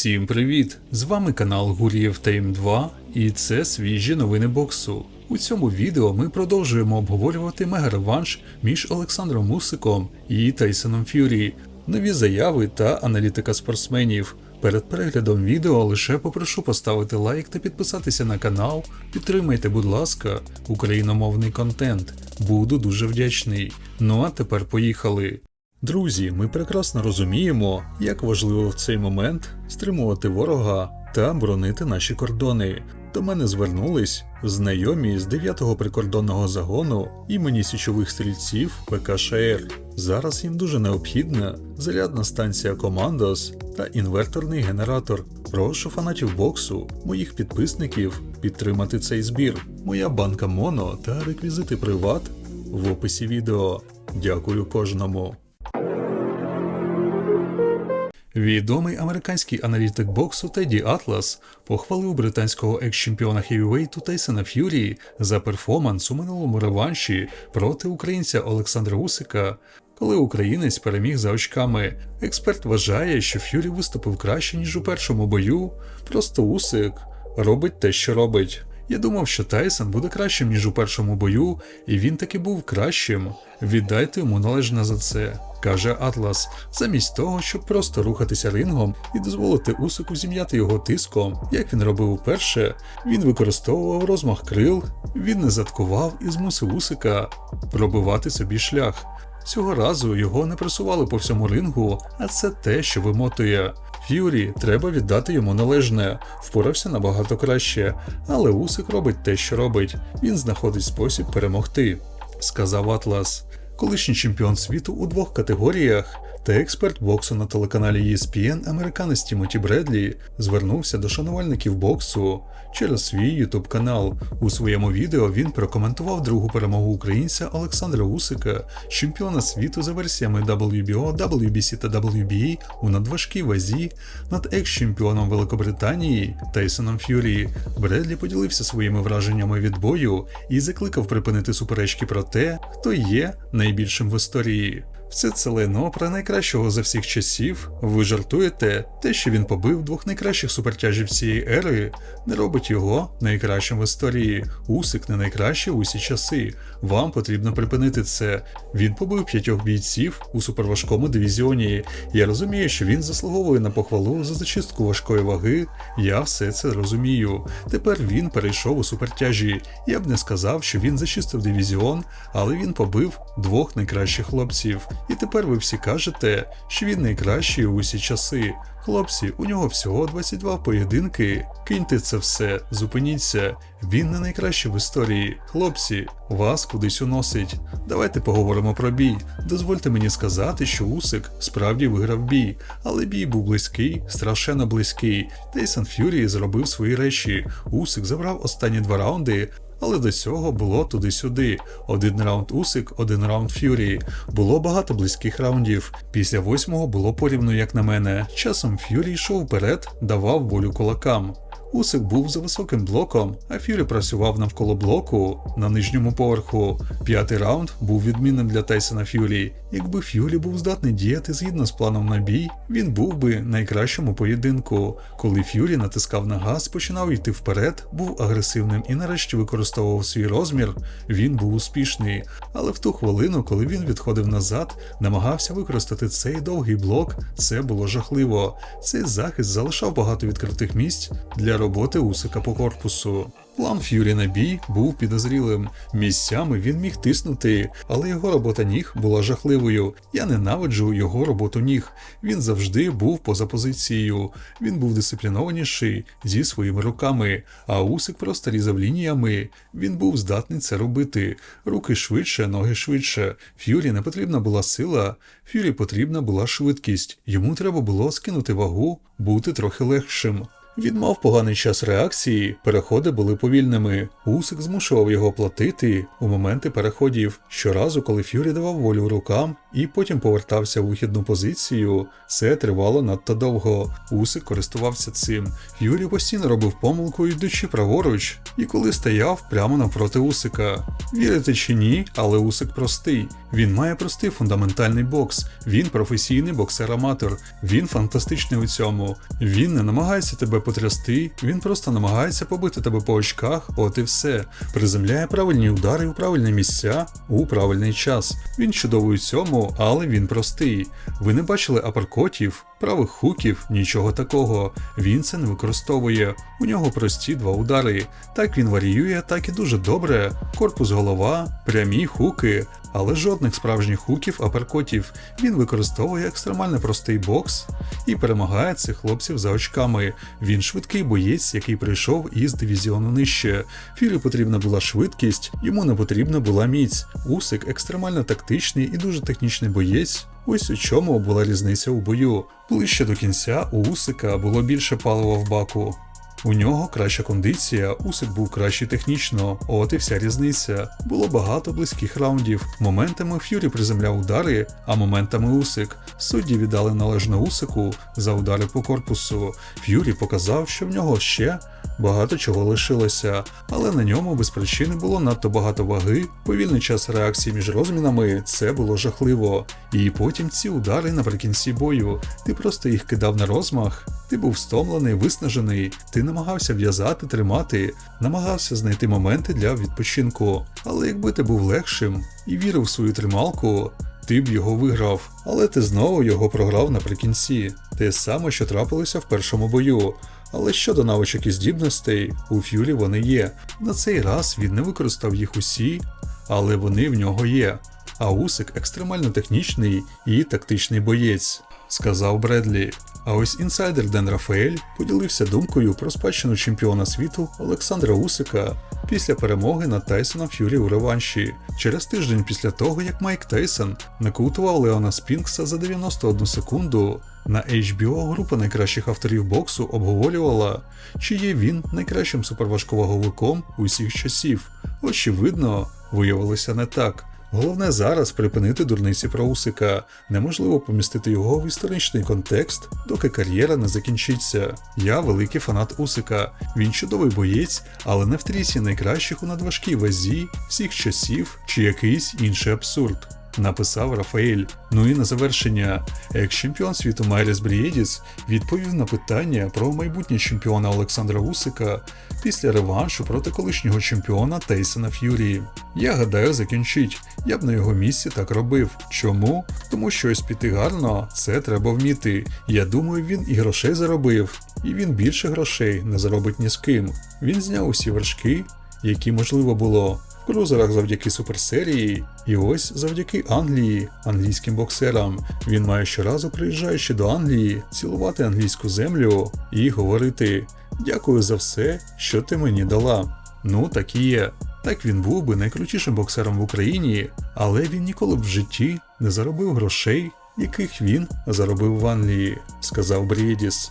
Всім привіт! З вами канал Гур'єв Тайм 2 і це свіжі новини боксу. У цьому відео ми продовжуємо обговорювати мега-реванш між Олександром Мусиком і Тайсоном Ф'юрі, нові заяви та аналітика спортсменів. Перед переглядом відео лише попрошу поставити лайк та підписатися на канал. Підтримайте, будь ласка, україномовний контент. Буду дуже вдячний. Ну а тепер поїхали. Друзі, ми прекрасно розуміємо, як важливо в цей момент стримувати ворога та боронити наші кордони. До мене звернулись знайомі з 9-го прикордонного загону імені січових стрільців ПКШР. Зараз їм дуже необхідна зарядна станція Командос та інверторний генератор. Прошу фанатів боксу, моїх підписників підтримати цей збір. Моя банка Моно та реквізити приват в описі відео. Дякую кожному. Відомий американський аналітик боксу Теді Атлас похвалив британського екс-чемпіона хевівейту Тайсона Ф'юрі за перформанс у минулому реванші проти українця Олександра Усика, коли українець переміг за очками. Експерт вважає, що Ф'юрі виступив краще, ніж у першому бою. Просто Усик робить те, що робить. Я думав, що Тайсон буде кращим, ніж у першому бою, і він таки був кращим. Віддайте йому належне за це, каже Атлас, замість того, щоб просто рухатися рингом і дозволити Усику зім'яти його тиском, як він робив уперше, він використовував розмах крил, він не заткував і змусив Усика пробивати собі шлях. Цього разу його не пресували по всьому рингу, а це те, що вимотує. Ф'юрі треба віддати йому належне, впорався набагато краще, але Усик робить те, що робить. Він знаходить спосіб перемогти, сказав Атлас. Колишній чемпіон світу у двох категоріях та експерт боксу на телеканалі ESPN американець Тімоті Бредлі звернувся до шанувальників боксу через свій YouTube канал. У своєму відео він прокоментував другу перемогу українця Олександра Усика, чемпіона світу за версіями WBO, WBC та WBA у надважкій вазі над екс-чемпіоном Великобританії Тайсоном Ф'юрі. Бредлі поділився своїми враженнями від бою і закликав припинити суперечки про те, хто є найбільшим в історії. Все це лайно про найкращого за всіх часів. Ви жартуєте, те, що він побив двох найкращих супертяжів цієї ери, не робить його найкращим в історії. Усик не найкращий усі часи. Вам потрібно припинити це. Він побив п'ятьох бійців у суперважкому дивізіоні. Я розумію, що він заслуговує на похвалу за зачистку важкої ваги. Я все це розумію. Тепер він перейшов у супертяжі. Я б не сказав, що він зачистив дивізіон, але він побив двох найкращих хлопців. І тепер ви всі кажете, що він найкращий у усі часи. Хлопці, у нього всього 22 поєдинки. Киньте це все, зупиніться. Він не найкращий в історії. Хлопці, вас кудись уносить. Давайте поговоримо про бій. Дозвольте мені сказати, що Усик справді виграв бій, але бій був близький, страшенно близький. Тейсон Ф'юрі зробив свої речі. Усик забрав останні два раунди. Але до цього було туди-сюди. Один раунд Усик, один раунд Ф'юрі. Було багато близьких раундів. Після восьмого було порівну, як на мене. Часом Ф'юрі йшов вперед, давав волю кулакам. Усик був за високим блоком, а Ф'юрі працював навколо блоку на нижньому поверху. П'ятий раунд був відмінним для Тайсона Ф'юрі. Якби Ф'юрі був здатний діяти згідно з планом на бій, він був би найкращому поєдинку. Коли Ф'юрі натискав на газ, починав йти вперед, був агресивним і нарешті використовував свій розмір, він був успішний. Але в ту хвилину, коли він відходив назад, намагався використати цей довгий блок, це було жахливо. Цей захист залишав багато відкритих місць для роботи Усика по корпусу. План Ф'юрі на бій був підозрілим. Місцями він міг тиснути, але його робота ніг була жахливою. Я ненавиджу його роботу ніг. Він завжди був поза позицією. Він був дисциплінованіший зі своїми руками, а Усик просто різав лініями. Він був здатний це робити. Руки швидше, ноги швидше. Ф'юрі не потрібна була сила, Ф'юрі потрібна була швидкість. Йому треба було скинути вагу, бути трохи легшим. Він мав поганий час реакції, переходи були повільними. Усик змушував його платити у моменти переходів. Щоразу, коли Ф'юрі давав волю рукам і потім повертався у вихідну позицію, це тривало надто довго. Усик користувався цим. Ф'юрі постійно робив помилку, йдучи праворуч, і коли стояв прямо навпроти Усика. Вірите чи ні, але Усик простий. Він має простий фундаментальний бокс. Він професійний боксер-аматор. Він фантастичний у цьому. Він не намагається тебе потрясти, він просто намагається побити тебе по очках, от і все. Приземляє правильні удари у правильні місця у правильний час. Він чудовий у цьому, але він простий. Ви не бачили аперкотів, правих хуків, нічого такого. Він це не використовує. У нього прості два удари. Так він варіює, так і дуже добре. Корпус голова, прямі хуки, але жодних справжніх хуків аперкотів. Він використовує екстремально простий бокс і перемагає цих хлопців за очками. Він швидкий боєць, який прийшов із дивізіону нижче. Фірі потрібна була швидкість, йому не потрібна була міць. Усик екстремально тактичний і дуже технічний боєць. Ось у чому була різниця у бою. Ближче до кінця у Усика було більше палива в баку. У нього краща кондиція, Усик був кращий технічно, от і вся різниця. Було багато близьких раундів. Моментами Ф'юрі приземляв удари, а моментами Усик. Судді віддали належно Усику за удари по корпусу. Ф'юрі показав, що в нього ще багато чого лишилося, але на ньому без причини було надто багато ваги. Повільний час реакції між розмінами це було жахливо. І потім ці удари наприкінці бою. Ти просто їх кидав на розмах. Ти був стомлений, виснажений, ти намагався в'язати, тримати, намагався знайти моменти для відпочинку. Але якби ти був легшим і вірив в свою трималку, ти б його виграв. Але ти знову його програв наприкінці. Те саме, що трапилося в першому бою. Але щодо навичок і здібностей, у Ф'юрі вони є. На цей раз він не використав їх усі, але вони в нього є. А Усик екстремально технічний і тактичний боєць, сказав Бредлі. А ось інсайдер Ден Рафаель поділився думкою про спадщину чемпіона світу Олександра Усика після перемоги над Тайсоном Ф'юрі у реванші, через тиждень після того, як Майк Тайсон нокаутував Леона Спінкса за 91 секунду. На HBO група найкращих авторів боксу обговорювала, чи є він найкращим суперважковаговиком усіх часів. Очевидно, виявилося не так. Головне зараз припинити дурниці про Усика. Неможливо помістити його в історичний контекст, доки кар'єра не закінчиться. Я великий фанат Усика. Він чудовий боєць, але не в трісі найкращих у надважкій вазі всіх часів чи якийсь інший абсурд. Написав Рафаель. Ну і на завершення, екс-чемпіон світу Майрес Брієдіс відповів на питання про майбутнє чемпіона Олександра Усика після реваншу проти колишнього чемпіона Тейсона Ф'юрі. Я гадаю, закінчить. Я б на його місці так робив. Чому? Тому що ось піти гарно, це треба вміти. Я думаю, він і грошей заробив, і він більше грошей не заробить ні з ким. Він зняв усі вершки, які можливо було. Крузерах завдяки суперсерії, і ось завдяки Англії, англійським боксерам. Він має щоразу, приїжджаючи до Англії, цілувати англійську землю і говорити: Дякую за все, що ти мені дала. Ну, так і є. Так він був би найкрутішим боксером в Україні, але він ніколи б в житті не заробив грошей, яких він заробив в Англії, сказав Брідіс.